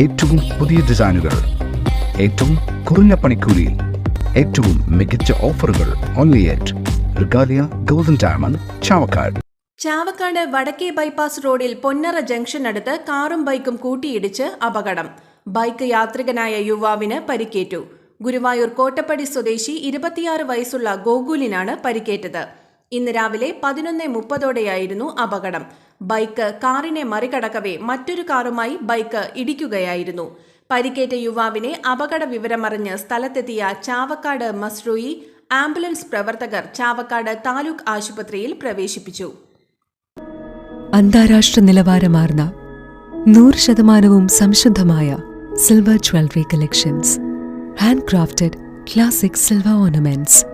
ഏറ്റവും പുതിയ ഡിസൈനുകൾ ഏറ്റവും കുറഞ്ഞ പണിക്കൂലിയിൽ ഏറ്റവും മികച്ച ഓഫറുകൾ only at Regalia golden diamond Chavakkad. Chavakkad വടക്കേ ബൈപ്പാസ് റോഡിൽ പൊന്നറ ജംഗ്ഷനടുത്ത് കാറും ബൈക്കും കൂട്ടിയിടിച്ച് അപകടം. ബൈക്ക് യാത്രികനായ യുവാവിന് പരിക്കേറ്റു. ഗുരുവായൂർ കോട്ടപ്പടി സ്വദേശി ഇരുപത്തിയാറ് വയസ്സുള്ള ഗോകുലിനാണ് പരിക്കേറ്റത്. ഇന്ന് രാവിലെ പതിനൊന്ന് മുപ്പതോടെയായിരുന്നു അപകടം. ബൈക്ക് കാറിനെ മറികടക്കവേ മറ്റൊരു കാറുമായി ബൈക്ക് ഇടിക്കുകയായിരുന്നു. പരിക്കേറ്റ യുവാവിനെ അപകട വിവരമറിഞ്ഞ് സ്ഥലത്തെത്തിയ ചാവക്കാട് മസ്രൂയി ആംബുലൻസ് പ്രവർത്തകർ ചാവക്കാട് താലൂക്ക് ആശുപത്രിയിൽ പ്രവേശിപ്പിച്ചു. അന്താരാഷ്ട്ര നിലവാരമാർന്ന നൂറ് ശതമാനവും സംശുദ്ധമായ silver jewellery collections. Hand crafted classic silver ornaments.